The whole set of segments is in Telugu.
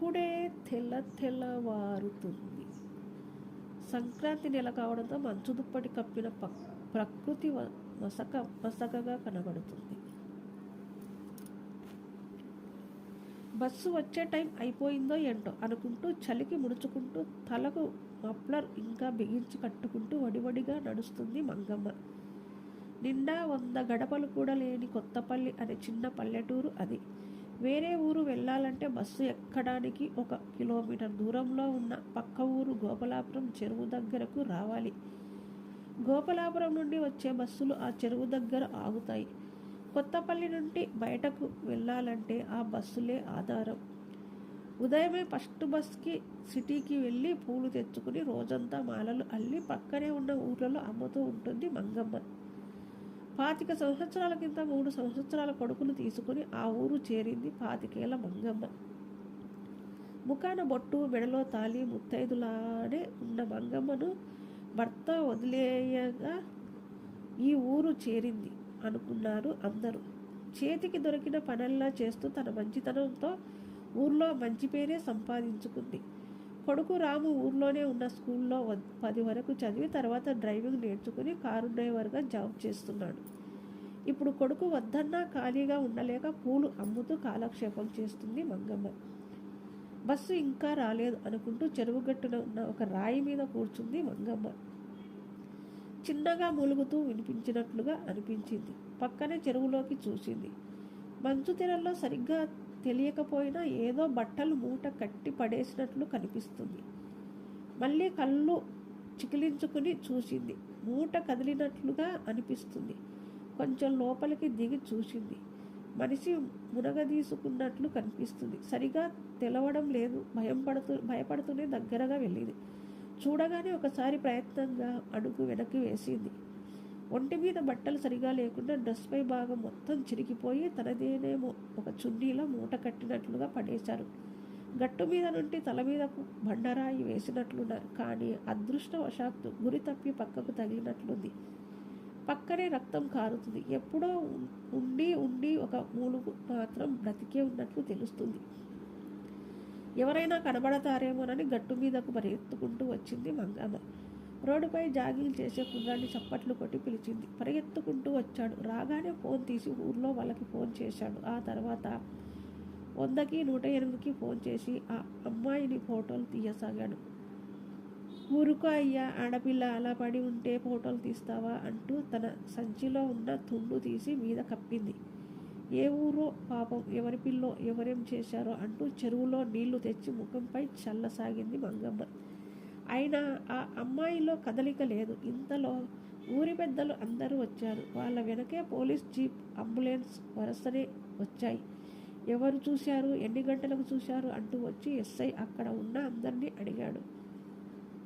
అప్పుడే తెల్ల తెల్లవారుతుంది సంక్రాంతి నెల కావడంతో మంచు దుప్పటి కప్పిన పక్- ప్రకృతి మసక మసకగా కనబడుతుంది. బస్సు వచ్చే టైం అయిపోయిందో ఏంటో అనుకుంటూ చలికి ముడుచుకుంటూ తలకు మఫ్లర్ ఇంకా బిగించి కట్టుకుంటూ వడివడిగా నడుస్తుంది మంగమ్మ. నిండా వంద గడపలు కూడా లేని కొత్తపల్లి అనే చిన్న పల్లెటూరు అది. వేరే ఊరు వెళ్ళాలంటే బస్సు ఎక్కడానికి ఒక కిలోమీటర్ దూరంలో ఉన్న పక్క ఊరు గోపలాపురం చెరువు దగ్గరకు రావాలి. గోపలాపురం నుండి వచ్చే బస్సులు ఆ చెరువు దగ్గర ఆగుతాయి. కొత్తపల్లి నుండి బయటకు వెళ్ళాలంటే ఆ బస్సులే ఆధారం. ఉదయమే ఫస్ట్ బస్కి సిటీకి వెళ్ళి పూలు తెచ్చుకుని రోజంతా మాలలు అల్లి పక్కనే ఉన్న ఊర్లలో అమ్ముతూ ఉంటుంది మంగమ్మ. పాతిక సంవత్సరాల కింద మూడు సంవత్సరాల కొడుకును తీసుకుని ఆ ఊరు చేరింది పాతికేళ్ళ మంగమ్మ. ముఖాన బొట్టు మెడలో తాలి ముత్తైదులానే ఉన్న మంగమ్మను భర్త వదిలేయగా ఈ ఊరు చేరింది అనుకున్నారు అందరూ. చేతికి దొరికిన పనల్లా చేస్తూ తన మంచితనంతో ఊర్లో మంచి పేరే సంపాదించుకుంది. కొడుకు రాము ఊర్లోనే ఉన్న స్కూల్లో పది వరకు చదివి తర్వాత డ్రైవింగ్ నేర్చుకుని కారు డ్రైవర్గా జాబ్ చేస్తున్నాడు. ఇప్పుడు కొడుకు వద్దన్నా ఖాళీగా ఉండలేక పూలు అమ్ముతూ కాలక్షేపం చేస్తుంది మంగమ్మ. బస్సు ఇంకా రాలేదు అనుకుంటూ చెరువు గట్టున ఉన్న ఒక రాయి మీద కూర్చుంది మంగమ్మ. చిన్నగా మూలుగుతూ వినిపించినట్లుగా అనిపించింది. పక్కనే చెరువులోకి చూసింది. మంచు తెరల్లో సరిగ్గా తెలియకపోయినా ఏదో బట్టలు మూట కట్టి పడేసినట్లు కనిపిస్తుంది. మళ్ళీ కళ్ళు చికిలించుకుని చూసింది. మూట కదిలినట్లుగా అనిపిస్తుంది. కొంచెం లోపలికి దిగి చూసింది. మనిషి మునగదీసుకున్నట్లు కనిపిస్తుంది. సరిగా తెలవడం లేదు. భయం పడుతూ భయపడుతూనే దగ్గరగా వెళ్ళింది. చూడగానే ఒకసారి ప్రయత్నంగా అడుగు వెనక్కి వేసింది. ఒంటి మీద బట్టలు సరిగా లేకుండా డ్రెస్పై భాగం మొత్తం చిరిగిపోయి తనదేనేమో ఒక చున్నీలో మూట కట్టినట్లుగా పడేశారు. గట్టు మీద నుండి తల మీదకు బండరాయి వేసినట్లున్నారు. కానీ అదృష్టవశాత్తు గురి తప్పి పక్కకు తగిలినట్లుంది. పక్కనే రక్తం కారుతుంది. ఎప్పుడో ఉండి ఉండి ఒక మూలుగు మాత్రం బ్రతికే ఉన్నట్లు తెలుస్తుంది. ఎవరైనా కనబడతారేమోనని గట్టు మీదకు పరిగెత్తుకుంటూ వచ్చింది మంగమ్మ. రోడ్డుపై జాగింగ్ చేసే కుర్రాన్ని చప్పట్లు కొట్టి పిలిచింది. పరిగెత్తుకుంటూ వచ్చాడు. రాగానే ఫోన్ తీసి ఊర్లో వాళ్ళకి ఫోన్ చేశాడు. ఆ తర్వాత వందకి నూట ఎనిమిదికి ఫోన్ చేసి ఆ అమ్మాయిని ఫోటోలు తీయసాగాడు. ఊరుకో అయ్యా ఆడపిల్ల అలా పడి ఉంటే ఫోటోలు తీస్తావా అంటూ తన సంచిలో ఉన్న తుండు తీసి మీద కప్పింది. ఏ ఊరో పాపం ఎవరి పిల్లో ఎవరేం చేశారో అంటూ చెరువులో నీళ్ళు తెచ్చి ముఖంపై చల్లసాగింది మంగమ్మ. ఆయన ఆ అమ్మాయిలో కదలిక లేదు. ఇంతలో ఊరి పెద్దలు అందరూ వచ్చారు. వాళ్ళ వెనకే పోలీస్ జీప్ అంబులెన్స్ వరుసనే వచ్చాయి. ఎవరు చూశారు? ఎన్ని గంటలకు చూశారు? అంటూ వచ్చి ఎస్ఐ అక్కడ ఉన్న అందరినీ అడిగాడు.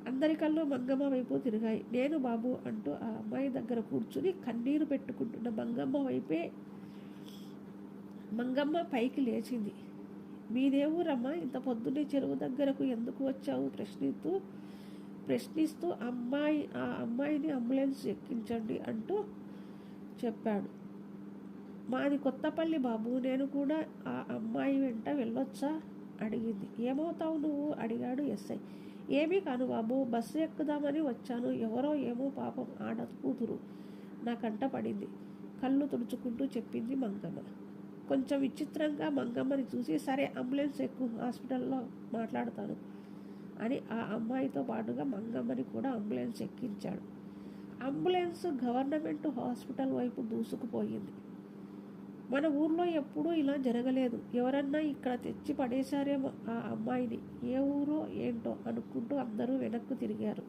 అందరికల్లో మంగమ్మ వైపు తిరిగాయి. నేను బాబు అంటూ ఆ అమ్మాయి దగ్గర కూర్చుని కన్నీరు పెట్టుకుంటున్న మంగమ్మ వైపే మంగమ్మ పైకి లేచింది. మీదేవురమ్మా ఇంత పొద్దున్నే చెరువు దగ్గరకు ఎందుకు వచ్చావు? ప్రశ్నిస్తూ ప్రశ్నిస్తూ అమ్మాయి ఆ అమ్మాయిని అంబులెన్స్ ఎక్కించండి అంటూ చెప్పాడు. మాది కొత్తపల్లి బాబు నేను కూడా ఆ అమ్మాయి వెంట వెళ్ళొచ్చా? అడిగింది. ఏమవుతావు నువ్వు? అడిగాడు ఎస్ఐ. ఏమీ కాను బాబు బస్సు ఎక్కుదామని వచ్చాను. ఎవరో ఏమో పాపం ఆడ కూతురు నా కంట పడింది. కళ్ళు తుడుచుకుంటూ చెప్పింది మంగమ్మ. కొంచెం విచిత్రంగా మంగమ్మని చూసి సరే అంబులెన్స్ ఎక్కువ హాస్పిటల్లో మాట్లాడతాను. అని ఆ అమ్మాయితో పాటుగా మంగమ్మని కూడా అంబులెన్స్ ఎక్కించాడు. అంబులెన్స్ గవర్నమెంట్ హాస్పిటల్ వైపు దూసుకుపోయింది. మన ఊర్లో ఎప్పుడూ ఇలా జరగలేదు. ఎవరన్నా ఇక్కడ తెచ్చి పడేశారేమో ఆ అమ్మాయిని. ఏ ఊరో ఏంటో అనుకుంటూ అందరూ వెనక్కు తిరిగారు.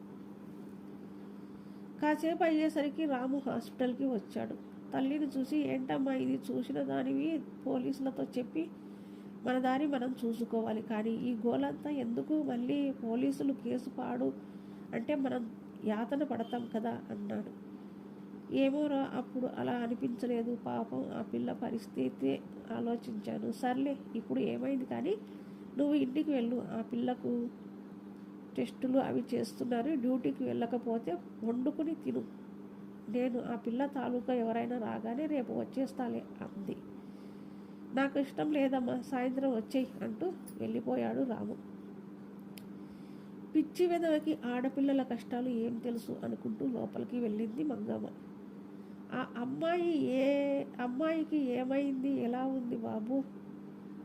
కాసేపు అయ్యేసరికి రాము హాస్పిటల్కి వచ్చాడు. తల్లిని చూసి ఏంటమ్మా ఇది? చూసిన దానివి? పోలీసులతో చెప్పి మన దారి మనం చూసుకోవాలి. కానీ ఈ గోలంతా ఎందుకు మళ్ళీ పోలీసులు కేసు పాడు? అంటే మనం యాతన పడతాం కదా అన్నాడు. ఏమోరా అప్పుడు అలా అనిపించలేదు. పాపం ఆ పిల్ల పరిస్థితి ఆలోచించాను. సర్లే ఇప్పుడు ఏమైంది కానీ నువ్వు ఇంటికి వెళ్ళు. ఆ పిల్లకు టెస్టులు అవి చేస్తున్నారు. డ్యూటీకి వెళ్ళకపోతే వండుకుని తిను. నేను ఆ పిల్ల తాలూకా ఎవరైనా రాగానే రేపు వచ్చేస్తాలే అంది. నాకు ఇష్టం లేదమ్మా సాయంత్రం వచ్చేయి అంటూ వెళ్ళిపోయాడు రాము. పిచ్చి వెదవకి ఆడపిల్లల కష్టాలు ఏం తెలుసు అనుకుంటూ లోపలికి వెళ్ళింది మంగమ్మ. ఆ అమ్మాయి ఏ అమ్మాయికి ఏమైంది ఎలా ఉంది బాబు?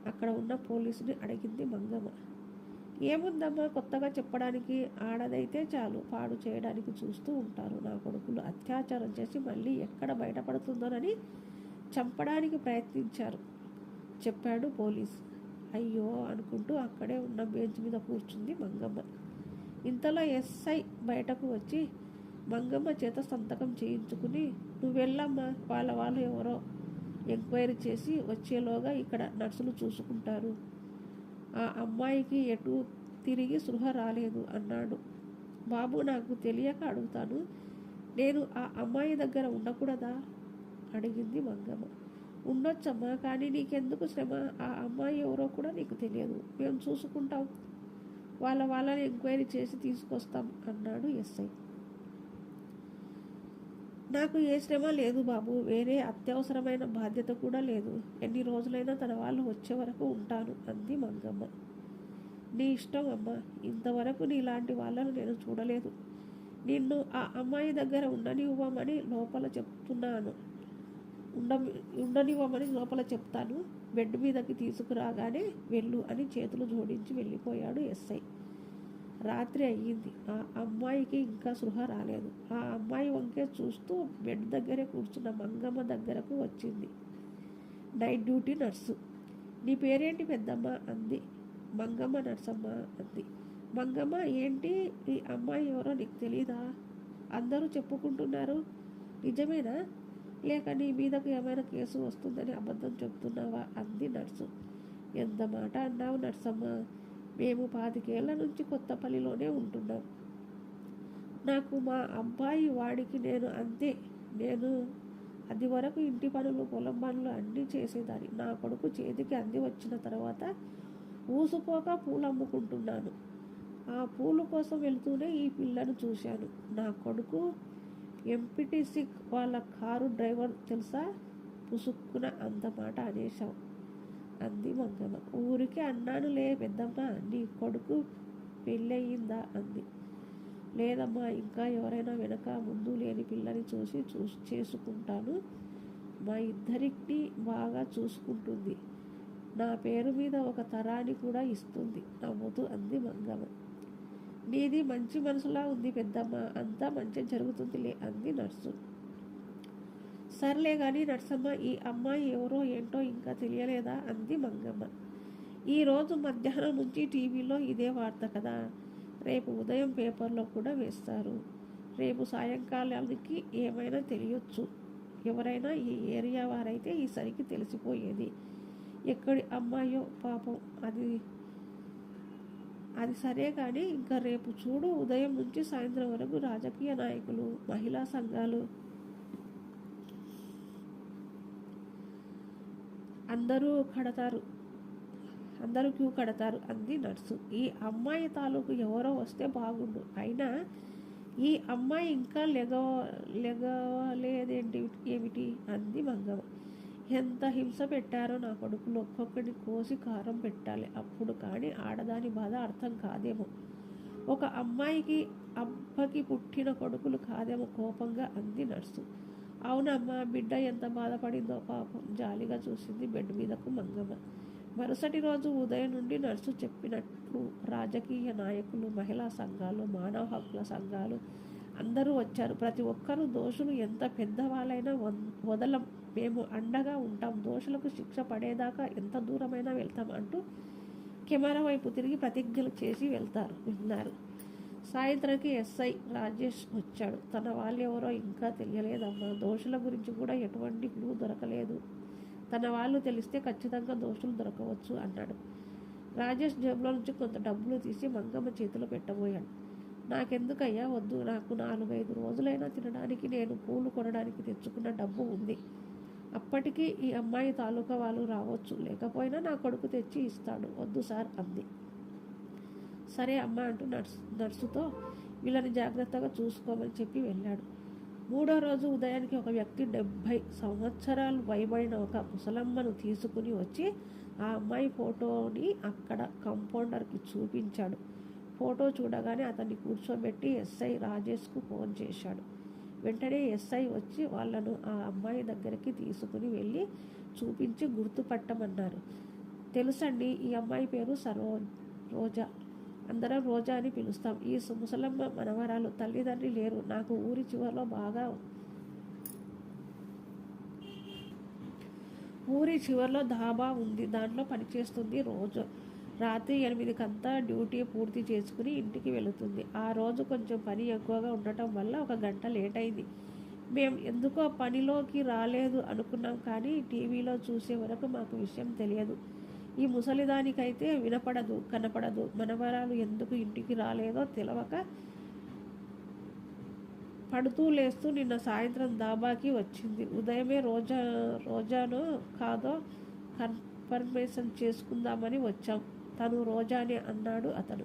అక్కడ ఉన్న పోలీసుని అడిగింది మంగమ్మ. ఏముందమ్మా కొత్తగా చెప్పడానికి ఆడదైతే చాలు పాడు చేయడానికి చూస్తూ ఉంటారు. నా కొడుకులు అత్యాచారం చేసి మళ్ళీ ఎక్కడ బయటపడుతుందోనని చంపడానికి ప్రయత్నించారు. చెప్పాడు పోలీస్. అయ్యో అనుకుంటూ అక్కడే ఉన్న బెంచ్ మీద కూర్చుంది మంగమ్మ. ఇంతలో ఎస్ఐ బయటకు వచ్చి మంగమ్మ చేత సంతకం చేయించుకుని నువ్వు వెళ్ళమ్మా వాళ్ళ వాళ్ళు ఎవరో ఎంక్వైరీ చేసి వచ్చేలోగా ఇక్కడ నర్సులు చూసుకుంటారు. ఆ అమ్మాయికి ఎటు తిరిగి సృహ రాలేదు అన్నాడు. బాబు నాకు తెలియక అడుగుతాను. నేను ఆ అమ్మాయి దగ్గర ఉండకూడదా? అడిగింది మంగమ్మ. ఉండొచ్చమ్మా కానీ నీకెందుకు శ్రమ? ఆ అమ్మాయి ఎవరో కూడా నీకు తెలియదు. మేము చూసుకుంటాం. వాళ్ళ వాళ్ళని ఎంక్వైరీ చేసి తీసుకొస్తాం అన్నాడు ఎస్ఐ. నాకు ఏ శ్రమ లేదు బాబు. వేరే అత్యవసరమైన బాధ్యత కూడా లేదు. ఎన్ని రోజులైనా తన వాళ్ళు వచ్చే వరకు ఉంటాను అంది మంగమ్మ. నీ ఇష్టం అమ్మ. ఇంతవరకు నీలాంటి వాళ్ళను నేను చూడలేదు. నిన్ను ఆ అమ్మాయి దగ్గర ఉండనివ్వమని లోపల చెప్తున్నాను. ఉండ ఉండనివ్వమని లోపల చెప్తాను. బెడ్ మీదకి తీసుకురాగానే వెళ్ళు అని చేతులు జోడించి వెళ్ళిపోయాడు ఎస్ఐ. రాత్రి అయ్యింది. ఆ అమ్మాయికి ఇంకా సృహ రాలేదు. ఆ అమ్మాయి వంకే చూస్తూ బెడ్ దగ్గరే కూర్చున్న మంగమ్మ దగ్గరకు వచ్చింది. Night duty nurse. నీ పేరేంటి పెద్దమ్మ? అంది. మంగమ్మ నర్సమ్మ అంది. మంగమ్మ ఏంటి? ఈ అమ్మాయి ఎవరో నీకు తెలీదా? అందరూ చెప్పుకుంటున్నారు. నిజమేనా? లేక నీ మీదకు ఏమైనా కేసు వస్తుందని అబద్ధం చెప్తున్నావా? అంది నర్సు. ఎంత మాట అన్నావు నర్సమ్మ? మేము పాతికేళ్ళ నుంచి కొత్తపల్లిలోనే ఉంటున్నాం. నాకు మా అబ్బాయి వాడికి నేను అంతే. నేను అది వరకు ఇంటి పనులు పొలం పనులు అన్నీ చేసేదాన్ని. నా కొడుకు చేతికి అంది వచ్చిన తర్వాత ఊసుపోక పూలు అమ్ముకుంటున్నాను. ఆ పూలు కోసం వెళుతూనే ఈ పిల్లను చూశాను. నా కొడుకు ఎంపీటీసీ వాళ్ళ కారు డ్రైవర్ తెలుసా? పుసుక్కున అందమాట అనేశాం. అంది మంగమ్మ. ఊరికి అన్నానులే పెద్దమ్మ నీ కొడుకు పెళ్ళయిందా? అంది. లేదమ్మా ఇంకా ఎవరైనా వెనక ముందు లేని పిల్లని చూసి చూసి చేసుకుంటాను. మా ఇద్దరికి బాగా చూసుకుంటుంది. నా పేరు మీద ఒక తరాన్ని కూడా ఇస్తుంది నవ్వుతూ అంది మంగమ్మ. నీది మంచి మనసులా ఉంది పెద్దమ్మ అంతా మంచి జరుగుతుందిలే అంది నర్సు. సర్లే కానీ నర్సమ్మ ఈ అమ్మాయి ఎవరో ఏంటో ఇంకా తెలియలేదా అంది మంగమ్మ. ఈరోజు మధ్యాహ్నం నుంచి టీవీలో ఇదే వార్త కదా రేపు ఉదయం పేపర్లో కూడా వేస్తారు. రేపు సాయంకాలానికి ఏమైనా తెలియచ్చు. ఎవరైనా ఈ ఏరియా వారైతే ఈసరికి తెలిసిపోయేది. ఎక్కడి అమ్మాయో పాపం అది అది సరే కానీ ఇంకా రేపు చూడు ఉదయం నుంచి సాయంత్రం వరకు రాజకీయ నాయకులు మహిళా సంఘాలు అందరూ కడతారు. అందరూ క్యూ కడతారు అంది నర్సు. ఈ అమ్మాయి తాలూకు ఎవరో వస్తే బాగుండు. అయినా ఈ అమ్మాయి ఇంకా లెగ లెగలేదేంటి ఏమిటి? అంది మంగమ్మ ఎంత హింస పెట్టారో నా కొడుకులు ఒక్కొక్కటి కోసి కారం పెట్టాలి. అప్పుడు కానీ ఆడదాని బాధ అర్థం కాదేమో. ఒక అమ్మాయికి అబ్బకి పుట్టిన కొడుకులు కాదేమో కోపంగా అంది నర్సు. అవునమ్మా బిడ్డ ఎంత బాధపడిందో పాపం జాలిగా చూసింది బెడ్ మీదకు మంగమ్మ. మరుసటి రోజు ఉదయం నుండి నర్సు చెప్పినట్లు రాజకీయ నాయకులు మహిళా సంఘాలు మానవ హక్కుల సంఘాలు అందరూ వచ్చారు. ప్రతి ఒక్కరూ దోషులు ఎంత పెద్దవాళ్ళైనా వన్- వదలం మేము అండగా ఉంటాం. దోషులకు శిక్ష పడేదాకా ఎంత దూరమైనా వెళ్తాం అంటూ కెమెరా వైపు తిరిగి ప్రతిజ్ఞలు చేసి వెళ్తారు విన్నారు. సాయంత్రంకి ఎస్ఐ రాజేష్ వచ్చాడు. తన వాళ్ళు ఎవరో ఇంకా తెలియలేదమ్మా. దోషుల గురించి కూడా ఎటువంటి క్లూ దొరకలేదు. తన వాళ్ళు తెలిస్తే ఖచ్చితంగా దోషులు దొరకవచ్చు అన్నాడు. రాజేష్ జేబులో నుంచి కొంత డబ్బులు తీసి మంగమ్మ చేతిలో పెట్టబోయాడు. నాకెందుకయ్యా వద్దు. నాకు నాలుగైదు రోజులైనా తినడానికి నేను పూలు కొనడానికి తెచ్చుకున్న డబ్బు ఉంది. అప్పటికి ఈ అమ్మాయి తాలూకా వాళ్ళు రావచ్చు. లేకపోయినా నా కొడుకు తెచ్చి ఇస్తాడు. వద్దు సార్ అంది. సరే అమ్మ అంటూ నర్సు నర్సుతో వీళ్ళని జాగ్రత్తగా చూసుకోమని చెప్పి వెళ్ళాడు. మూడో రోజు ఉదయానికి ఒక వ్యక్తి డెబ్భై సంవత్సరాలు పైబడిన ఒక ముసలమ్మను తీసుకుని వచ్చి ఆ అమ్మాయి ఫోటోని అక్కడ కంపౌండర్కి చూపించాడు. ఫోటో చూడగానే అతన్ని కూర్చోబెట్టి ఎస్ఐ రాజేష్కు ఫోన్ చేశాడు. వెంటనే ఎస్ఐ వచ్చి వాళ్ళను ఆ అమ్మాయి దగ్గరికి తీసుకుని వెళ్ళి చూపించి గుర్తుపట్టమన్నారు. తెలుసండి ఈ అమ్మాయి పేరు సరో రోజా. అందరం రోజా అని పిలుస్తాం. ఈ సు- ముసలమ్మ మనవరాలు తల్లిదండ్రి లేరు. నాకు ఊరి చివరిలో బాగా ఊరి చివరిలో ధాబా ఉంది. దాంట్లో పనిచేస్తుంది రోజు. రాత్రి ఎనిమిదికంతా డ్యూటీ పూర్తి చేసుకుని ఇంటికి వెళుతుంది. ఆ రోజు కొంచెం పని ఎక్కువగా ఉండటం వల్ల ఒక గంట లేట్ అయింది మేము ఎందుకో పనిలోకి రాలేదు అనుకున్నాం కానీ టీవీలో చూసే వరకు మాకు విషయం తెలియదు. ఈ ముసలిదానికైతే వినపడదు కనపడదు. మనవరాలు ఎందుకు ఇంటికి రాలేదో తెలవక పడుతూ లేస్తూ నిన్న సాయంత్రం దాబాకి వచ్చింది. ఉదయమే రోజా రోజానో కాదో కన్ఫర్మేషన్ చేసుకుందామని వచ్చాం. తను రోజానే అన్నాడు అతను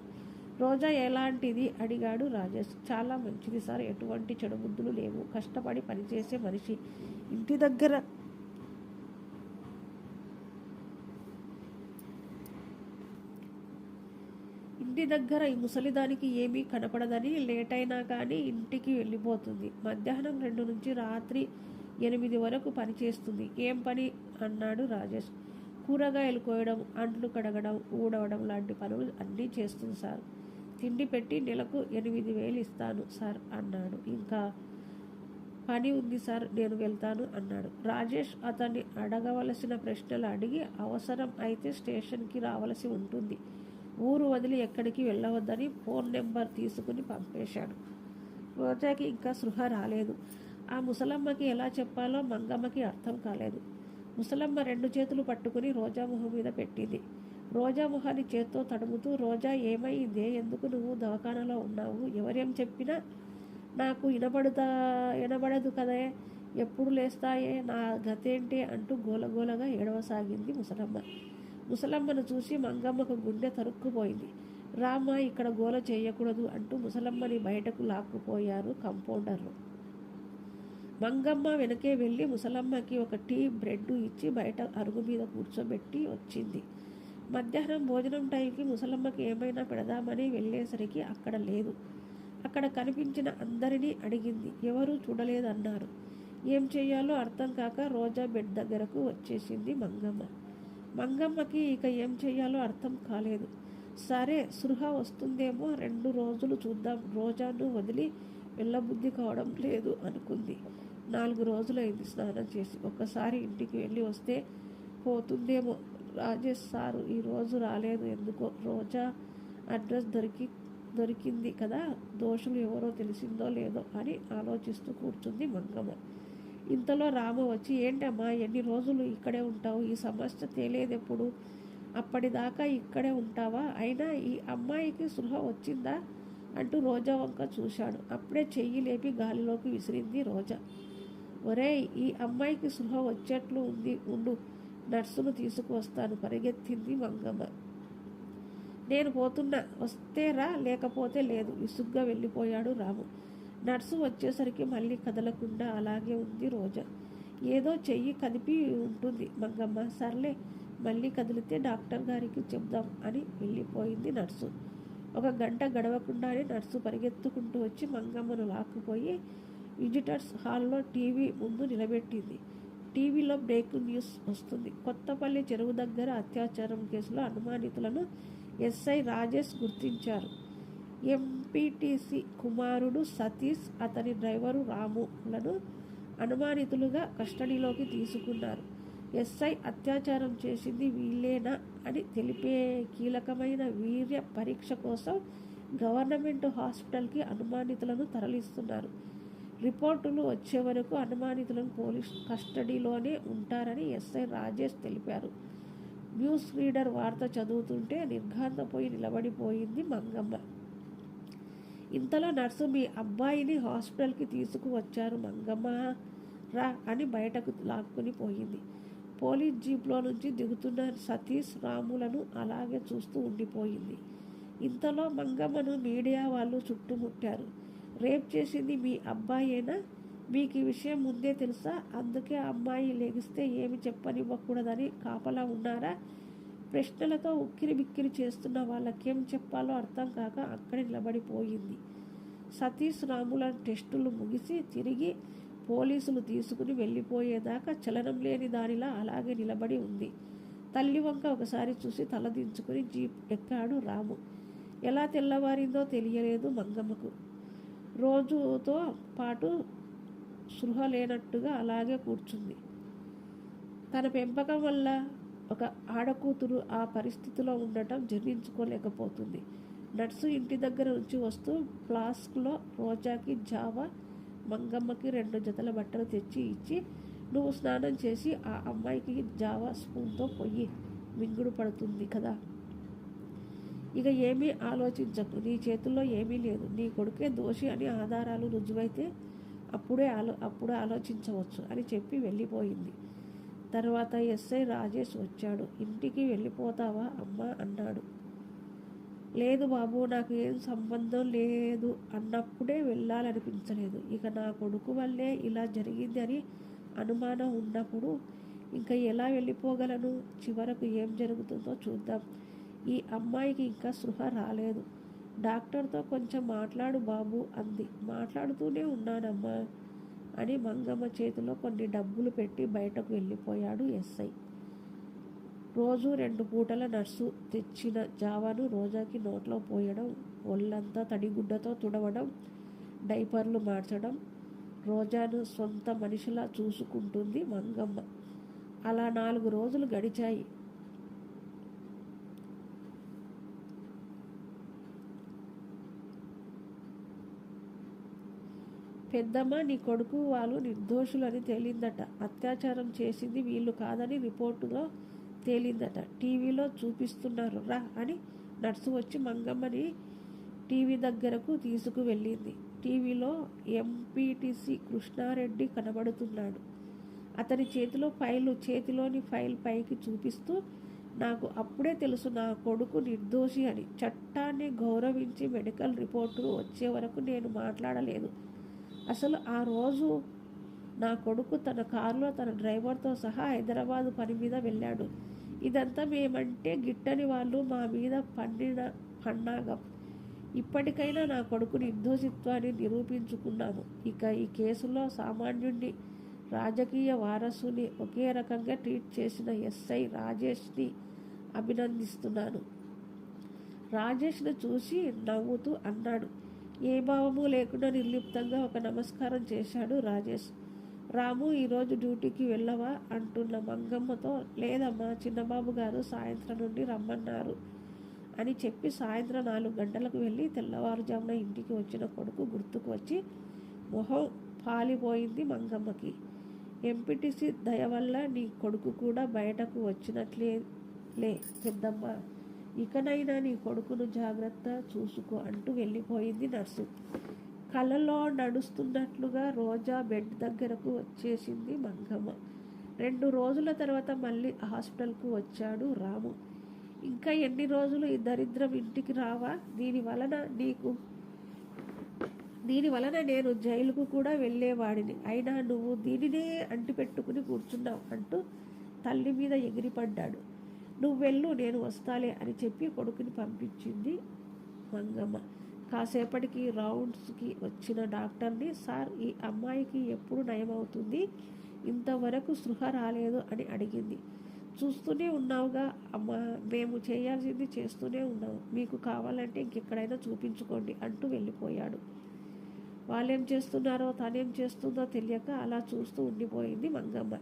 రోజా ఎలాంటిది? అడిగాడు రాజేష్. చాలా మంచిది సార్ ఎటువంటి చెడు బుద్ధులు లేవు. కష్టపడి పనిచేసే మనిషి. ఇంటి దగ్గర ఇంటి దగ్గర ఈ ముసలిదానికి ఏమీ కనపడదని లేట్ అయినా కానీ ఇంటికి వెళ్ళిపోతుంది. మధ్యాహ్నం రెండు నుంచి రాత్రి ఎనిమిది వరకు పనిచేస్తుంది. ఏం పని? అన్నాడు రాజేష్. కూరగాయలు కోయడం అంట్లు కడగడం ఊడవడం లాంటి పనులు అన్నీ చేస్తుంది సార్. తిండి పెట్టి నెలకు ఎనిమిది వేలు ఇస్తాను సార్ అన్నాడు. ఇంకా పని ఉంది సార్ నేను వెళ్తాను అన్నాడు. రాజేష్ అతన్ని అడగవలసిన ప్రశ్నలు అడిగి అవసరం అయితే స్టేషన్కి రావలసి ఉంటుంది. ఊరు వదిలి ఎక్కడికి వెళ్ళవద్దని ఫోన్ నెంబర్ తీసుకుని పంపేశాడు. రోజాకి ఇంకా సృహ రాలేదు. ఆ ముసలమ్మకి ఎలా చెప్పాలో మంగమ్మకి అర్థం కాలేదు. ముసలమ్మ రెండు చేతులు పట్టుకుని రోజా మొహం మీద పెట్టింది. రోజా మొహాన్ని చేత్తో తడుముతూ రోజా ఏమైందే? ఎందుకు నువ్వు దవాఖానలో ఉన్నావు? ఎవరేం చెప్పినా నాకు వినబడుతా వినబడదు కదే. ఎప్పుడు లేస్తాయే? నా గతేంటి? అంటూ గోలగోలగా ఏడవసాగింది ముసలమ్మ. ముసలమ్మను చూసి మంగమ్మకు గుండె తరుక్కుపోయింది. రామ ఇక్కడ గోల చేయకూడదు అంటూ ముసలమ్మని బయటకు లాక్కుపోయారు కంపౌండర్లు. మంగమ్మ వెనకే వెళ్ళి ముసలమ్మకి ఒక టీ బ్రెడ్ ఇచ్చి బయట అరుగు మీద కూర్చోబెట్టి వచ్చింది. మధ్యాహ్నం భోజనం టైంకి ముసలమ్మకి ఏమైనా పెడదామని వెళ్ళేసరికి అక్కడ లేదు. అక్కడ కనిపించిన అందరినీ అడిగింది. ఎవరూ చూడలేదన్నారు. ఏం చేయాలో అర్థం కాక రోజా బెడ్ దగ్గరకు వచ్చేసింది మంగమ్మ. మంగమ్మకి ఇక ఏం చేయాలో అర్థం కాలేదు. సరే సృహ వస్తుందేమో రెండు రోజులు చూద్దాం. రోజాను వదిలి వెళ్ళబుద్ధి కావడం లేదు అనుకుంది. నాలుగు రోజులైంది స్నానం చేసి. ఒక్కసారి ఇంటికి వెళ్ళి వస్తే పోతుందేమో. రాజేష్ సారు ఈరోజు రాలేదు ఎందుకో. రోజా అడ్రస్ దొరికి దొరికింది కదా. దోషులు ఎవరో తెలిసిందో లేదో అని ఆలోచిస్తూ కూర్చుంది మంగమ్మ. ఇంతలో రామ వచ్చి ఏంటమ్మా ఎన్ని రోజులు ఇక్కడే ఉంటావు? ఈ సమస్య తేలేదెప్పుడు? అప్పటిదాకా ఇక్కడే ఉంటావా? అయినా ఈ అమ్మాయికి సృహ వచ్చిందా? అంటూ రోజా వంక చూశాడు. అప్పుడే చెయ్యి లేపి గాలిలోకి విసిరింది రోజా. ఒరేయ్ ఈ అమ్మాయికి సృహ వచ్చేట్లు ఉంది. ఉండు. నర్సును తీసుకువస్తాను పరిగెత్తింది మంగమ్మ నేను పోతున్నా. వస్తే రా లేకపోతే లేదు. విసుగ్గా వెళ్ళిపోయాడు రాము. నర్సు వచ్చేసరికి మళ్ళీ కదలకుండా అలాగే ఉంది రోజా. ఏదో చెయ్యి కదిపి ఉంటుంది మంగమ్మ సర్లే మళ్ళీ కదిలితే డాక్టర్ గారికి చెప్దాం అని వెళ్ళిపోయింది నర్సు. ఒక గంట గడవకుండానే నర్సు పరిగెత్తుకుంటూ వచ్చి మంగమ్మను లాక్కుపోయి విజిటర్స్ హాల్లో టీవీ ముందు నిలబెట్టింది. టీవీలో బ్రేకింగ్ న్యూస్ వస్తుంది. కొత్తపల్లి చెరువు దగ్గర అత్యాచారం కేసులో అనుమానితులను ఎస్ఐ రాజేష్ గుర్తించారు. ఎంపీటీసీ కుమారుడు సతీష్ అతని డ్రైవరు రాములను అనుమానితులుగా కస్టడీలోకి తీసుకున్నారు. ఎస్ఐ అత్యాచారం చేసింది వీళ్ళేనా అని తెలిపే కీలకమైన వీర్య పరీక్ష కోసం గవర్నమెంట్ హాస్పిటల్కి అనుమానితులను తరలిస్తున్నారు. రిపోర్టులు వచ్చే వరకు అనుమానితులను పోలీస్ కస్టడీలోనే ఉంటారని ఎస్ఐ రాజేష్ తెలిపారు. న్యూస్ రీడర్ వార్త చదువుతుంటే నిర్ఘాంతపోయి నిలబడిపోయింది మంగమ్మ. ఇంతలో నర్సు మీ అబ్బాయిని హాస్పిటల్కి తీసుకువచ్చారు మంగమ్మ రా అని బయటకు లాక్కుని పోయింది. పోలీస్ జీప్లో నుంచి దిగుతున్న సతీష్ రాములను అలాగే చూస్తూ ఉండిపోయింది. ఇంతలో మంగమ్మను మీడియా వాళ్ళు చుట్టుముట్టారు. రేప్ చేసింది మీ అబ్బాయేనా? మీకు ఈ విషయం ముందే తెలుసా? అందుకే అమ్మాయి లెగిస్తే ఏమి చెప్పనివ్వకూడదని కాపలా ఉన్నారా? ప్రశ్నలతో ఉక్కిరి బిక్కిరి చేస్తున్న వాళ్ళకేం చెప్పాలో అర్థం కాక అక్కడ నిలబడిపోయింది. సతీష్ రాముల టెస్టులు ముగిసి తిరిగి పోలీసులు తీసుకుని వెళ్ళిపోయేదాకా చలనం లేని దానిలా అలాగే నిలబడి ఉంది. తల్లి వంక ఒకసారి చూసి తలదించుకుని జీప్ ఎక్కాడు రాము. ఎలా తెల్లవారిందో తెలియలేదు మంగమ్మకు. రోజుతో పాటు సృహ లేనట్టుగా అలాగే కూర్చుంది. తన పెంపకం వల్ల ఒక ఆడకూతురు ఆ పరిస్థితిలో ఉండటం జీర్ణించుకోలేకపోతుంది. నర్సు ఇంటి దగ్గర నుంచి వస్తూ ఫ్లాస్క్లో రోజాకి జావా మంగమ్మకి రెండు జతల బట్టలు తెచ్చి ఇచ్చి నువ్వు స్నానం చేసి ఆ అమ్మాయికి జావా స్పూన్తో పొయ్యి. మింగుడు పడుతుంది కదా. ఇక ఏమీ ఆలోచించకు. నీ చేతుల్లో ఏమీ లేదు. నీ కొడుకే దోషి అని ఆధారాలు రుజువైతే అప్పుడే ఆలో అప్పుడే ఆలోచించవచ్చు అని చెప్పి వెళ్ళిపోయింది. తర్వాత ఎస్ఐ రాజేష్ వచ్చాడు. ఇంటికి వెళ్ళిపోతావా అమ్మా అన్నాడు. లేదు బాబు నాకు ఏం సంబంధం లేదు అన్నప్పుడే వెళ్ళాలనిపించలేదు. ఇక నా కొడుకు వల్లే ఇలా జరిగింది అని అనుమానం ఉన్నప్పుడు ఇంకా ఎలా వెళ్ళిపోగలను? చివరకు ఏం జరుగుతుందో చూద్దాం. ఈ అమ్మాయికి ఇంకా సృహ రాలేదు. డాక్టర్తో కొంచెం మాట్లాడు బాబు అంది. మాట్లాడుతూనే ఉన్నానమ్మా అని మంగమ్మ చేతిలో కొన్ని డబ్బులు పెట్టి బయటకు వెళ్ళిపోయాడు ఎస్ఐ. రోజు రెండు పూటల నర్సు తెచ్చిన జావాను రోజాకి నోట్లో పోయడం ఒళ్ళంతా తడిగుడ్డతో తుడవడం డైపర్లు మార్చడం రోజాను సొంత మనిషిలా చూసుకుంటుంది మంగమ్మ అలా నాలుగు రోజులు గడిచాయి. పెద్దమ్మ నీ కొడుకు వాళ్ళు నిర్దోషులని తేలిందట. అత్యాచారం చేసింది వీళ్ళు కాదని రిపోర్టులో తేలిందట. టీవీలో చూపిస్తున్నారు రా అని నర్సు వచ్చి మంగమ్మని టీవీ దగ్గరకు తీసుకువెళ్ళింది. టీవీలో ఎంపీటీసీ కృష్ణారెడ్డి కనబడుతున్నాడు. అతని చేతిలో ఫైలు చేతిలోని ఫైల్ పైకి చూపిస్తూ నాకు అప్పుడే తెలుసు నా కొడుకు నిర్దోషి అని. చట్టాన్ని గౌరవించి మెడికల్ రిపోర్టులు వచ్చే వరకు నేను మాట్లాడలేదు. అసలు ఆ రోజు నా కొడుకు తన కారులో తన డ్రైవర్తో సహా హైదరాబాద్ పని మీద వెళ్ళాడు. ఇదంతా మేమంటే గిట్టని వాళ్ళు మా మీద పండిన పన్నాగం ఇప్పటికైనా నా కొడుకు నిర్దోషిత్వాన్ని నిరూపించుకున్నాను. ఇక ఈ కేసులో సామాన్యుడిని రాజకీయ వారసుని ఒకే రకంగా ట్రీట్ చేసిన ఎస్ఐ రాజేష్ని అభినందిస్తున్నాను. రాజేష్ను చూసి నవ్వుతూ అన్నాడు. ఏ భావము లేకుండా నిర్లిప్తంగా ఒక నమస్కారం చేశాడు రాజేష్. రాము ఈరోజు డ్యూటీకి వెళ్ళవా? అంటున్న మంగమ్మతో లేదమ్మా చిన్నబాబు గారు సాయంత్రం నుండి రమ్మన్నారు అని చెప్పి సాయంత్రం నాలుగు గంటలకు వెళ్ళి తెల్లవారుజామున ఇంటికి వచ్చిన కొడుకు గుర్తుకు వచ్చి మొహం పాలిపోయింది మంగమ్మకి. ఎంపీటీసీ దయ వల్ల నీ కొడుకు కూడా బయటకు వచ్చినట్లే లే పెద్దమ్మ. ఇకనైనా నీ కొడుకును జాగ్రత్త చూసుకో అంటూ వెళ్ళిపోయింది నర్సు. కలలో నడుస్తున్నట్లుగా రోజా బెడ్ దగ్గరకు వచ్చేసింది మంగమ్మ రెండు రోజుల తర్వాత మళ్ళీ హాస్పిటల్కు వచ్చాడు రాము. ఇంకా ఎన్ని రోజులు ఈ దరిద్రం ఇంటికి రావా? దీని వలన నీకు దీని వలన నేను జైలుకు కూడా వెళ్ళేవాడిని. అయినా నువ్వు దీనినే అంటిపెట్టుకుని కూర్చున్నావు అంటూ తల్లి మీద ఎగిరిపడ్డాడు. నువ్వు వెళ్ళు నేను వస్తాలే అని చెప్పి కొడుకుని పంపించింది మంగమ్మ కాసేపటికి రౌండ్స్కి వచ్చిన డాక్టర్ని సార్ ఈ అమ్మాయికి ఎప్పుడు నయమవుతుంది? ఇంతవరకు సృహ రాలేదు అని అడిగింది. చూస్తూనే ఉన్నావుగా అమ్మ మేము చేయాల్సింది చేస్తూనే ఉన్నాము మీకు కావాలంటే ఇంకెక్కడైనా చూపించుకోండి అంటూ వెళ్ళిపోయాడు. వాళ్ళేం చేస్తున్నారో తనేం చేస్తుందో తెలియక అలా చూస్తూ ఉండిపోయింది మంగమ్మ.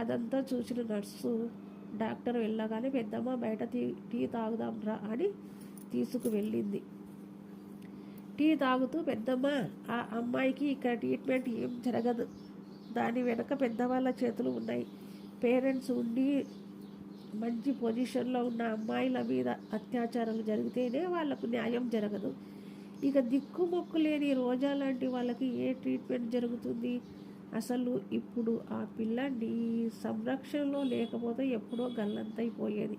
అదంతా చూసిన నర్సు డాక్టర్ వెళ్ళగానే పెద్దమ్మ బయట టీ టీ తాగుదాం రా అని తీసుకువెళ్ళింది. టీ తాగుతూ పెద్దమ్మ ఆ అమ్మాయికి ఇక్కడ ట్రీట్మెంట్ ఏం జరగదు. దాని వెనక పెద్దవాళ్ళ చేతులు ఉన్నాయి. పేరెంట్స్ ఉండి మంచి పొజిషన్లో ఉన్న అమ్మాయిల మీద అత్యాచారాలు జరిగితేనే వాళ్ళకు న్యాయం జరగదు. ఇక దిక్కుమొక్కు లేని రోజా లాంటి వాళ్ళకి ఏ ట్రీట్మెంట్ జరుగుతుంది? అసలు ఇప్పుడు ఆ పిల్ల సంరక్షణలో లేకపోతే ఎప్పుడో గల్లంతైపోయేది.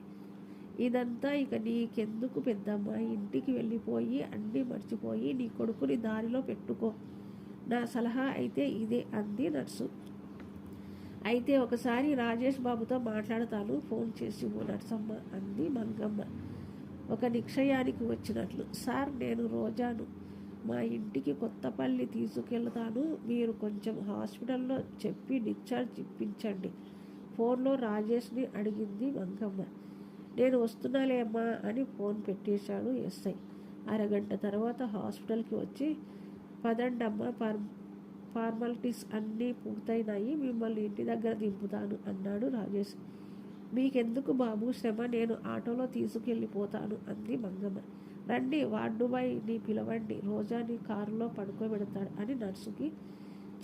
ఇదంతా ఇక నీకెందుకు పెద్దమ్మ? ఇంటికి వెళ్ళిపోయి అన్నీ మర్చిపోయి నీ కొడుకుని దారిలో పెట్టుకో. నా సలహా అయితే ఇదే అంది నర్సు. అయితే ఒకసారి రాజేష్ బాబుతో మాట్లాడతాను ఫోన్ చేసి ఓ నర్సమ్మ అంది మంగమ్మ. ఒక నిక్షయానికి వచ్చినట్లు. సార్ నేను రోజాను. మా ఇంటికి కొత్తపల్లి తీసుకెళ్తాను. మీరు కొంచెం హాస్పిటల్లో చెప్పి డిశ్చార్జ్ ఇప్పించండి. ఫోన్లో రాజేష్ని అడిగింది మంగమ్మ. నేను వస్తున్నాలే అమ్మా అని ఫోన్ పెట్టేశాడు ఎస్ఐ. అరగంట తర్వాత హాస్పిటల్కి వచ్చి పదండమ్మ ఫార్ ఫార్మాలిటీస్ అన్నీ పూర్తయినాయి మిమ్మల్ని ఇంటి దగ్గర దింపుతాను అన్నాడు రాజేష్. మీకెందుకు బాబు శ్రమ? నేను ఆటోలో తీసుకెళ్ళిపోతాను అంది మంగమ్మ. రండి వార్డు బాయ్ని పిలవండి రోజాని కారులో పడుకోబెడతాడు అని నర్సుకి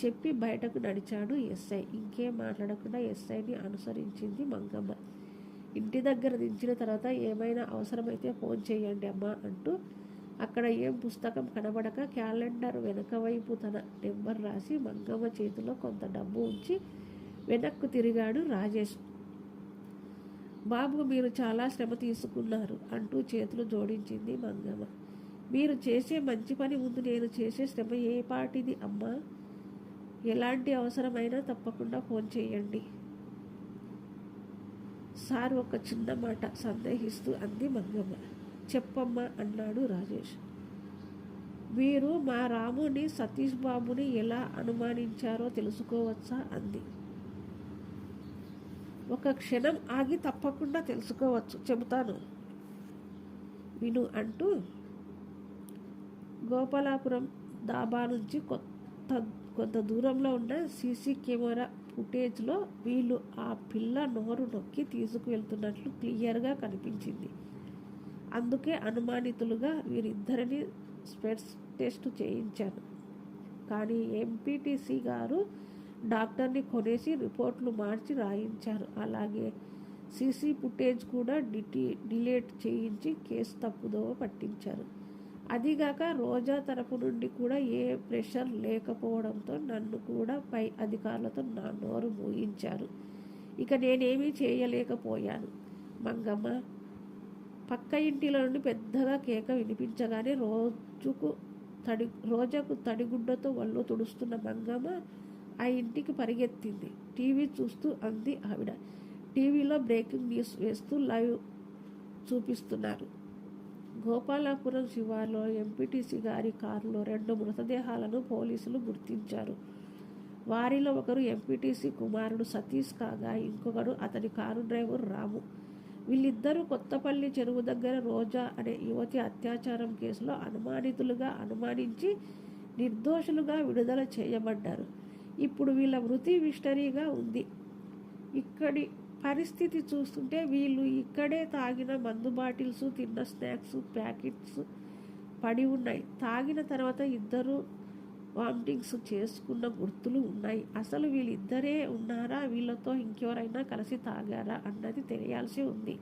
చెప్పి బయటకు నడిచాడు ఎస్ఐ. ఇంకేం మాట్లాడకుండా ఎస్ఐని అనుసరించింది మంగమ్మ. ఇంటి దగ్గర దించిన తర్వాత ఏమైనా అవసరమైతే ఫోన్ చేయండి అమ్మా అంటూ అక్కడ ఏం పుస్తకం కనబడక క్యాలెండర్ వెనక వైపు తన నెంబర్ రాసి మంగమ్మ చేతిలో కొంత డబ్బు ఉంచి వెనక్కు తిరిగాడు రాజేష్. బాబు మీరు చాలా శ్రమ తీసుకున్నారు అంటూ చేతులు జోడించింది మంగమ్మ. మీరు చేసే మంచి పని ముందు నేను చేసే శ్రమ ఏ పాటిది అమ్మా? ఎలాంటి అవసరమైనా తప్పకుండా ఫోన్ చేయండి. సార్ ఒక చిన్న మాట సందేహిస్తూ అంది మంగమ్మ చెప్పమ్మా అన్నాడు రాజేష్. మీరు మా రాముని సతీష్ బాబుని ఎలా అనుమానించారో తెలుసుకోవచ్చా? అంది. ఒక క్షణం ఆగి తప్పకుండా తెలుసుకోవచ్చు చెబుతాను. విను అంటూ గోపాలాపురం దాబా నుంచి కొత్త కొంత దూరంలో ఉన్న సీసీ కెమెరా ఫుటేజ్లో వీళ్ళు ఆ పిల్ల నోరు నొక్కి తీసుకువెళ్తున్నట్లు క్లియర్గా కనిపించింది. అందుకే అనుమానితులుగా వీరిద్దరిని స్పెట్స్ టెస్ట్ చేయించాను. కానీ ఎంపీటీసీ గారు డాక్టర్ని కొనేసి రిపోర్ట్లు మార్చి రాయించారు. అలాగే సీసీ ఫుటేజ్ కూడా డిటి డిలేట్ చేయించి కేసు తప్పుదోవ పట్టించారు. అదిగాక రోజా తరపు నుండి కూడా ఏ ప్రెషర్ లేకపోవడంతో నన్ను కూడా పై అధికారులతో నా నోరు మూయించారు. ఇక నేనేమీ చేయలేకపోయాను. మంగమ్మ పక్క ఇంటిలో నుండి పెద్దగా కేక వినిపించగానే రోజుకు తడి రోజాకు తడిగుడ్డతో ఒళ్ళు తుడుస్తున్న మంగమ్మ ఆ ఇంటికి పరిగెత్తింది. టీవీ చూస్తూ అంది ఆవిడ. టీవీలో బ్రేకింగ్ న్యూస్ వేస్తూ లైవ్ చూపిస్తున్నారు. గోపాలాపురం శివార్లో ఎంపీటీసీ గారి కారులో రెండు మృతదేహాలను పోలీసులు గుర్తించారు. వారిలో ఒకరు ఎంపీటీసీ కుమారుడు సతీష్ కాగా ఇంకొకడు అతని కారు డ్రైవర్ రాము. వీళ్ళిద్దరూ కొత్తపల్లి చెరువు దగ్గర రోజా అనే యువతి అత్యాచారం కేసులో అనుమానితులుగా అనుమానించి నిర్దోషులుగా విడుదల చేయబడ్డారు. ఇప్పుడు వీళ్ళ మృతి మిస్టరీగా ఉంది. ఇక్కడి పరిస్థితి చూస్తుంటే వీళ్ళు ఇక్కడే తాగిన మందు బాటిల్స్ తిన్న స్నాక్స్ ప్యాకెట్స్ పడి ఉన్నాయి. తాగిన తర్వాత ఇద్దరు వామిటింగ్స్ చేసుకున్న గుర్తులు ఉన్నాయి. అసలు వీళ్ళిద్దరే ఉన్నారా? వీళ్ళతో ఇంకెవరైనా కలిసి తాగారా అన్నది తెలియాల్సి ఉంది.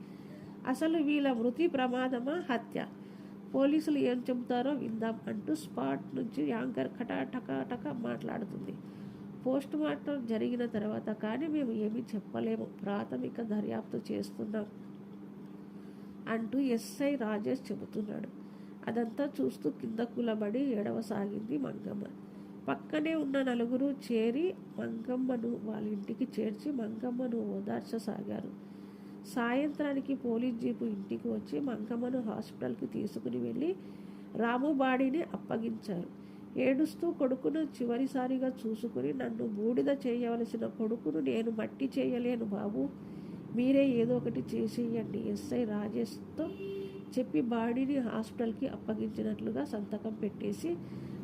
అసలు వీళ్ళ మృతి ప్రమాదమా? హత్య. పోలీసులు ఏం చెబుతారో విందాం అంటూ స్పాట్ నుంచి యాంకర్ కటాటకాటక మాట్లాడుతుంది. పోస్ట్ మార్టం జరిగిన తర్వాత కానీ మేము ఏమీ చెప్పలేము. ప్రాథమిక దర్యాప్తు చేస్తున్నాం అంటూ ఎస్ఐ రాజేష్ చెబుతున్నాడు. అదంతా చూస్తూ కింద కులబడి ఏడవసాగింది మంగమ్మ. పక్కనే ఉన్న నలుగురు చేరి మంగమ్మను వాళ్ళ ఇంటికి చేర్చి మంగమ్మను ఓదార్చసాగారు. సాయంత్రానికి పోలీస్ జీపు ఇంటికి వచ్చి మంగమ్మను హాస్పిటల్కి తీసుకుని వెళ్ళి రాము బాడీని అప్పగించారు. ఏడుస్తూ కొడుకును చివరిసారిగా చూసుకుని నన్ను బూడిద చేయవలసిన కొడుకును నేను మట్టి చేయలేను బాబు. మీరే ఏదో ఒకటి చేసేయండి. ఎస్ఐ రాజేష్తో చెప్పి బాడీని హాస్పిటల్కి అప్పగించినట్లుగా సంతకం పెట్టేసి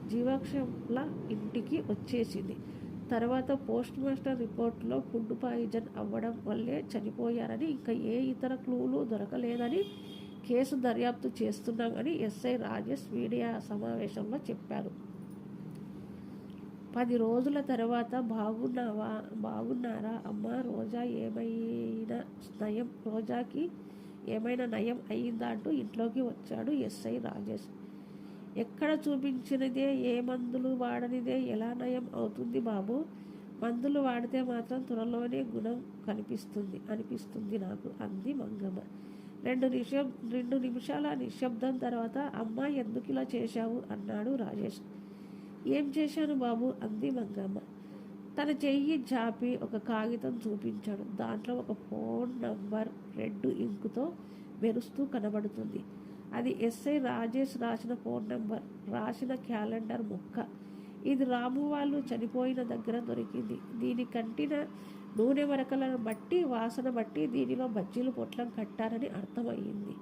జీవాక్షంల ఇంటికి వచ్చేసింది. తర్వాత పోస్ట్ మాస్టర్ రిపోర్ట్లో ఫుడ్ పాయిజన్ అవ్వడం వల్లే చనిపోయారని ఇంకా ఏ ఇతర క్లూలు దొరకలేదని కేసు దర్యాప్తు చేస్తున్నామని ఎస్ఐ రాజేష్ మీడియా సమావేశంలో చెప్పారు. పది రోజుల తర్వాత బాగున్నావా? బాగున్నారా? అమ్మ రోజా ఏమైనా నయం? రోజాకి ఏమైనా నయం అయ్యిందా అంటూ ఇంట్లోకి వచ్చాడు ఎస్ఐ రాజేష్. ఎక్కడ చూపించినదే ఏ మందులు వాడనిదే ఎలా నయం అవుతుంది బాబు? మందులు వాడితే మాత్రం త్వరలోనే గుణం కనిపిస్తుంది అనిపిస్తుంది నాకు అంది మంగమ్మ. రెండు నిమిషం రెండు నిమిషాల నిశ్శబ్దం తర్వాత అమ్మ ఎందుకు ఇలా చేశావు? అన్నాడు రాజేష్. ఏం చేశాను బాబు? అంది మంగమ్మ. తన చెయ్యి చాపి ఒక కాగితం చూపించాడు. దాంట్లో ఒక ఫోన్ నంబర్ రెడ్ ఇంకుతో మెరుస్తూ కనబడుతుంది. అది ఎస్ఐ రాజేష్ రాసిన ఫోన్ నంబర్. రాసిన క్యాలెండర్ ముక్క. ఇది రాము వాళ్ళు చనిపోయిన దగ్గర దొరికింది. దీని కంటిన నూనె వరకలను బట్టి వాసన బట్టి దీనిలో బజ్జీలు పొట్లం కట్టారని అర్థమయ్యింది.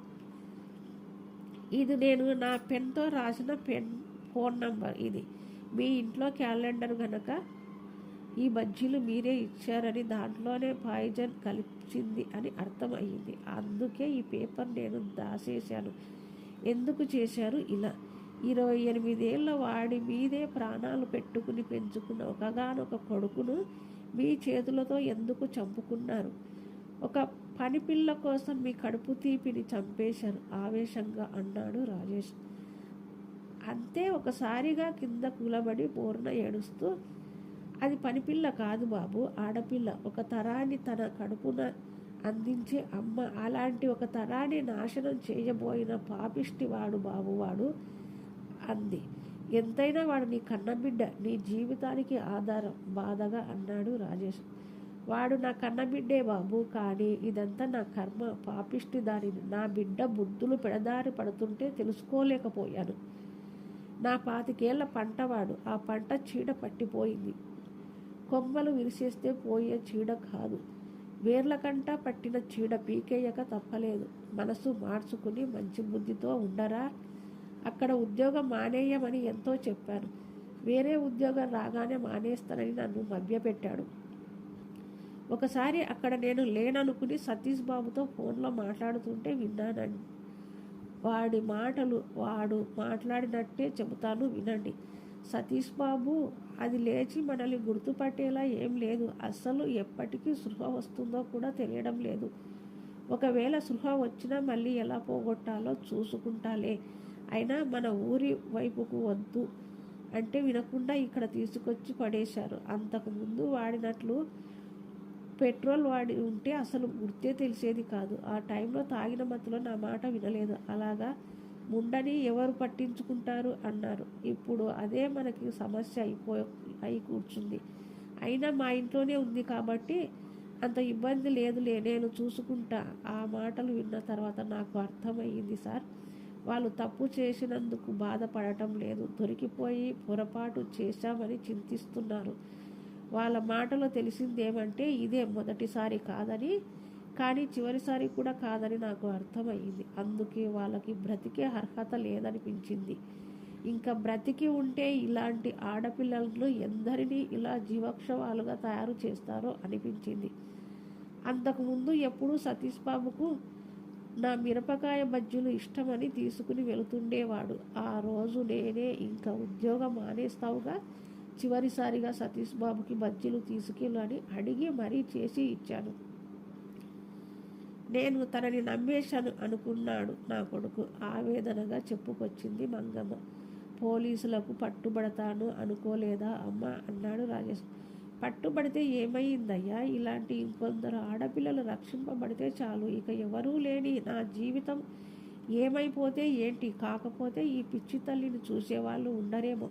ఇది నేను నా పెన్తో రాసిన పెన్ ఫోన్ నంబర్ ఇది. మీ ఇంట్లో క్యాలెండర్ గనక ఈ బజ్జీలు మీరే ఇచ్చారని దాంట్లోనే పాయిజన్ కలిపించింది అని అర్థమయ్యింది. అందుకే ఈ పేపర్ నేను దాసేశాను. ఎందుకు చేశారు? ఇలా. ఇరవై ఎనిమిదేళ్ళ వాడి మీదే ప్రాణాలు పెట్టుకుని పెంచుకున్న ఒకగానొక కొడుకును మీ చేతులతో ఎందుకు చంపుకున్నారు? ఒక పని పిల్ల కోసం మీ కడుపు తీపిని చంపేశారు. ఆవేశంగా అన్నాడు రాజేష్. అంతే ఒకసారిగా కింద కూలబడి పూర్ణ ఏడుస్తూ అది పనిపిల్ల కాదు బాబు ఆడపిల్ల. ఒక తరాన్ని తన కడుపున అందించే అమ్మ అలాంటి ఒక తరాన్ని నాశనం చేయబోయిన పాపిష్టి వాడు బాబు వాడు అంది. ఎంతైనా వాడు నీ కన్నబిడ్డ నీ జీవితానికి ఆధారం బాధగా అన్నాడు రాజేష్. వాడు నా కన్నబిడ్డే బాబు కానీ ఇదంతా నా కర్మ. పాపిష్టి దాని నా బిడ్డ బుద్ధులు పెడదారి పడుతుంటే తెలుసుకోలేకపోయాను. నా పాతికేళ్ళ పంటవాడు. ఆ పంట చీడ పట్టిపోయింది. కొమ్మలు విరిసేస్తే పోయే చీడ కాదు. వేర్ల కంట పట్టిన చీడ పీకేయక తప్పలేదు. మనసు మార్చుకుని మంచి బుద్ధితో ఉండరా? అక్కడ ఉద్యోగం మానేయమని ఎంతో చెప్పాను. వేరే ఉద్యోగం రాగానే మానేస్తానని నన్ను మభ్యపెట్టాడు. ఒకసారి అక్కడ నేను లేననుకుని సతీష్ బాబుతో ఫోన్లో మాట్లాడుతుంటే విన్నానండి వాడి మాటలు వాడు మాట్లాడినట్టే చెబుతాను వినండి. సతీష్ బాబు అది లేచి మనల్ని గుర్తుపట్టేలా ఏం లేదు. అస్సలు ఎప్పటికీ సృహ వస్తుందో కూడా తెలియడం లేదు. ఒకవేళ సృహ వచ్చినా మళ్ళీ ఎలా పోగొట్టాలో చూసుకుంటాలే. అయినా మన ఊరి వైపుకు వద్దు అంటే వినకుండా ఇక్కడ తీసుకొచ్చి పడేశారు. అంతకుముందు వాడినట్లు పెట్రోల్ వాడి ఉంటే అసలు గుర్తే తెలిసేది కాదు. ఆ టైంలో తాగిన మత్తులో నా మాట వినలేదు. అలాగా ముండని ఎవరు పట్టించుకుంటారు అన్నారు. ఇప్పుడు అదే మనకి సమస్య అయిపో అయి కూర్చుంది. అయినా మా ఇంట్లోనే ఉంది కాబట్టి అంత ఇబ్బంది లేదులే నేను చూసుకుంటా. ఆ మాటలు విన్న తర్వాత నాకు అర్థమయ్యింది సార్. వాళ్ళు తప్పు చేసినందుకు బాధపడటం లేదు. దొరికిపోయి పొరపాటు చేశామని చింతిస్తున్నారు. వాళ్ళ మాటలో తెలిసిందేమంటే ఇదే మొదటిసారి కాదని కానీ చివరిసారి కూడా కాదని నాకు అర్థమయ్యింది. అందుకే వాళ్ళకి బ్రతికే అర్హత లేదనిపించింది. ఇంకా బ్రతికి ఉంటే ఇలాంటి ఆడపిల్లలను ఎందరినీ ఇలా జీవక్షవాలుగా తయారు చేస్తారో అనిపించింది. అంతకుముందు ఎప్పుడూ సతీష్ బాబుకు నా మిరపకాయ బజ్జీలు ఇష్టమని తీసుకుని వెళుతుండేవాడు. ఆ రోజు నేనే ఇంకా ఉద్యోగం మానేస్తావుగా చివరిసారిగా సతీష్ బాబుకి బజ్జీలు తీసుకెళ్ళని అడిగి మరీ చేసి ఇచ్చాను నేను తనని నమ్మేశాను అనుకున్నాడు నా కొడుకు. ఆవేదనగా చెప్పుకొచ్చింది మంగమ్మ. పోలీసులకు పట్టుబడతాను అనుకోలేదా అమ్మ అన్నాడు రాజేష్. పట్టుబడితే ఏమైందయ్యా? ఇలాంటి ఇంకొందరు ఆడపిల్లలు రక్షింపబడితే చాలు. ఇక ఎవరూ లేని నా జీవితం ఏమైపోతే ఏంటి? కాకపోతే ఈ పిచ్చి తల్లిని చూసేవాళ్ళు ఉండరేమో.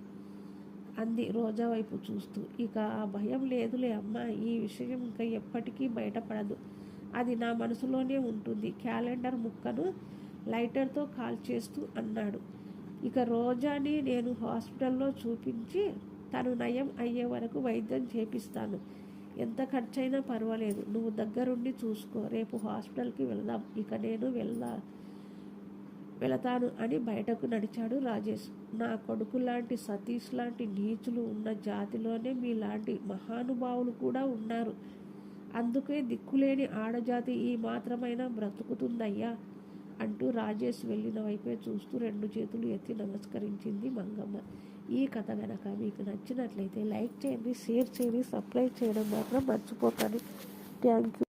అంది రోజా వైపు చూస్తూ. ఇక ఆ భయం లేదులే అమ్మ ఈ విషయం ఇంకా ఎప్పటికీ బయటపడదు. అది నా మనసులోనే ఉంటుంది. క్యాలెండర్ ముక్కను లైటర్తో కాల్ చేస్తూ అన్నాడు. ఇక రోజాని నేను హాస్పిటల్లో చూపించి తను నయం అయ్యే వరకు వైద్యం చేపిస్తాను. ఎంత ఖర్చైనా పర్వాలేదు. నువ్వు దగ్గరుండి చూసుకో. రేపు హాస్పిటల్కి వెళదాం. ఇక నేను వెళ్దా వెళతాను అని బయటకు నడిచాడు రాజేష్. నా కొడుకు లాంటి సతీష్ లాంటి నీచులు ఉన్న జాతిలోనే మీలాంటి మహానుభావులు కూడా ఉన్నారు. అందుకే దిక్కులేని ఆడజాతి ఈ మాత్రమైనా బ్రతుకుతుందయ్యా అంటూ రాజేష్ వెళ్ళిన వైపే చూస్తూ రెండు చేతులు ఎత్తి నమస్కరించింది మంగమ్మ. ఈ కథ గనక మీకు నచ్చినట్లయితే లైక్ చేయండి షేర్ చేయండి సబ్స్క్రైబ్ చేయడం మాత్రం మర్చిపోకండి. Thank you.